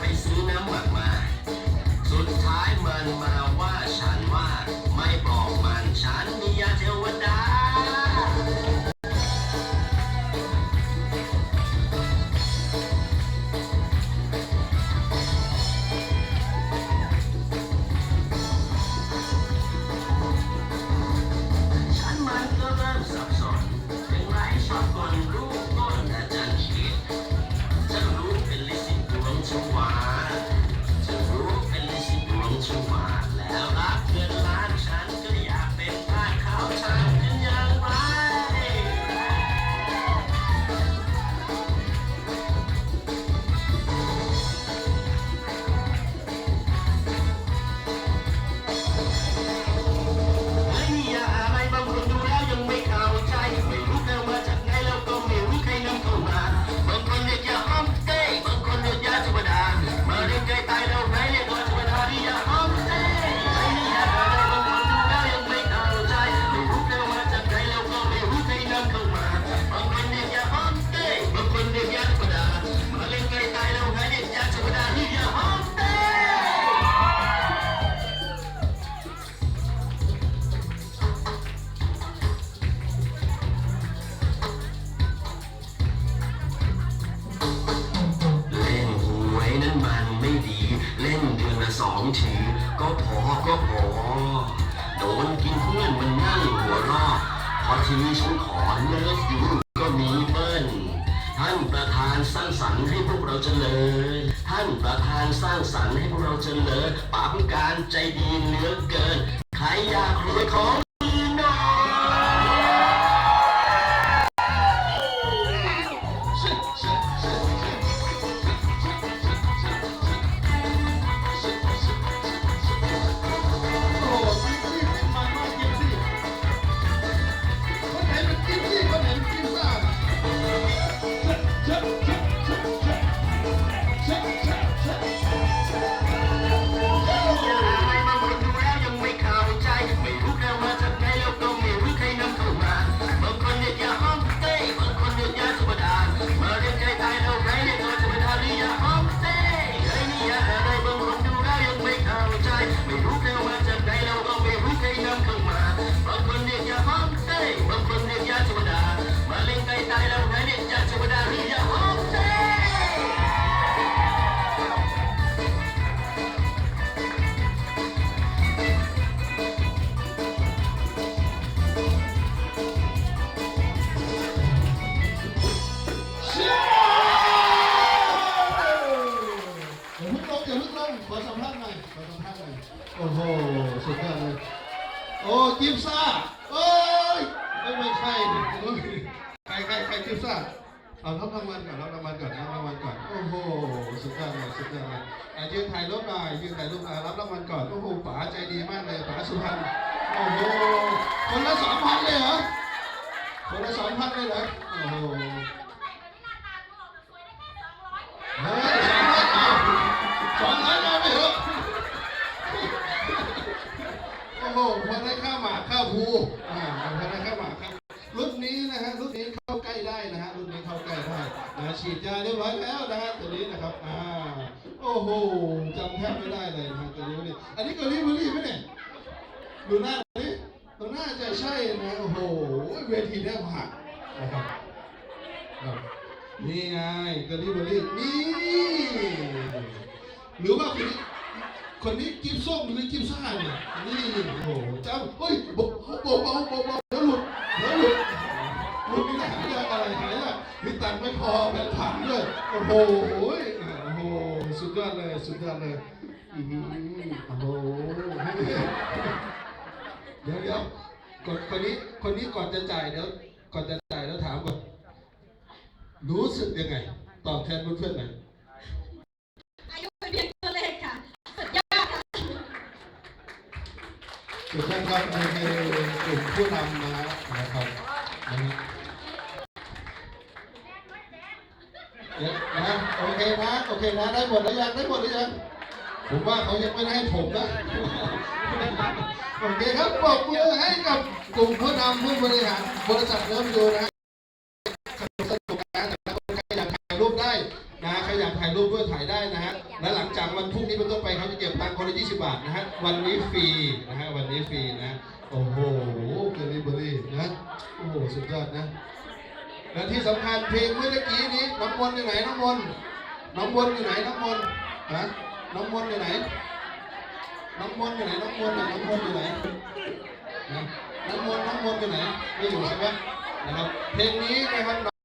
ไปซื้อน้ำหมักมา สุดท้ายมันมาว่า อนละสองทีก็พอก็พอ โดนกินเพื่อนมันนั่งหัวรอดพอทีนี้ฉันขอเลิฟยูก็มีเบิ้ลท่านประธานสร้างสรรค์ให้พวกเราเจริญท่านประธานสร้างสรรค์ให้พวกเราเจริญป๋าพงการใจดีเหลือเกินใครอยากรวยของ สุดยอดเลย โอ้กิฟซ่าโอ้ยไม่ไม่ใช่ดิใครใครใครกิฟซ่าเอารับรางวัลก่อนรับรางวัลก่อนรับรางวัลก่อนโอ้โหสุดยอดเลยสุดยอดเลยอะยืนถ่ายรูปหน่อยยืนถ่ายรูปหน่อยรับรางวัลก่อนโอ้โหป๋าใจดีมากเลยป๋าสุพรรณโอ้โหคนละสองพันเลยเหรอคนละสองพันเลยเหรอโอ้โหเฮ้ยสองร้อยเอาไปเถอะ โอ้โหพอได้ข้าวหมากข้าวภูอ่าพอได้ข้าวหมากข้าวรุ่นนี้นะฮะรุ่นนี้เข้าใกล้ได้นะฮะรุ่นนี้เข้าใกล้ได้นะฉีดยาเรียบร้อยแล้วนะฮะตัวนี้นะครับอ่าโอ้โหจำแทบไม่ได้เลยนะฮะตัวนี้นี่อันนี้เกาหลีบุรีไหมเนี่ยดูหน้านี้ตัวหน้าจะใช่นะโอ้โหเวทีแทบหักนะครับนี่ไงกะลิเบอรี่นี่หรือว่าคนนี้ คนนี้กิฟส้มหรือกิฟซ่าเนี่ยนี่โอ้โหเจ้าเฮ้ยบอกบอกเบาเบาเบาเดี๋ยวหลุดเดี๋ยวหลุดหลุดนี่หายากอะไรหายากมีตังไม่พอแบนผันด้วยโอ้โหโอ้โหสุดยอดเลยสุดยอดเลยอือหือโอ้โหเดี๋ยวเดี๋ยวก่อนคนนี้คนนี้ก่อนจะจ่ายเดี๋ยวก่อนจะจ่ายแล้วถามก่อนรู้สึกยังไงตอบแทนเพื่อนๆหน่อย อายุเป็นเพียงตัวเลขค่ะ สุดยอดค่ะ ทุกท่านครับในกลุ่มผู้นำนะนะครับนะฮะเดี๋ยวนะโอเคนะโอเคนะได้หมดแล้วยังได้หมดหรือยังผมว่าเขายังไม่ได้ให้ผมนะโอเคครับปรบมือให้กับกลุ่มผู้นำผู้บริหารบริษัทเริ่มดูนะฮะ และหลังจากวันพรุ่งนี้เป็นต้นไปเขาจะเก็บตังค์คนละ20 บาทนะฮะ วันนี้ฟรีนะฮะ วันนี้ฟรีนะ โอ้โหเดลิเวอรี่นะ โอ้โห สุดยอดนะ และที่สำคัญเพลงเมื่อกี้นี้น้องมนอยู่ไหนน้องมนน้องมนอยู่ไหนน้องมนต์ฮะน้องมนอยู่ไหน น้องมนอยู่ไหน น้องมนน้องมนอยู่ไหนนะน้องมนน้องมนอยู่ไหน ไม่อยู่ใช่ไหมนะครับ เพลงนี้นะครับ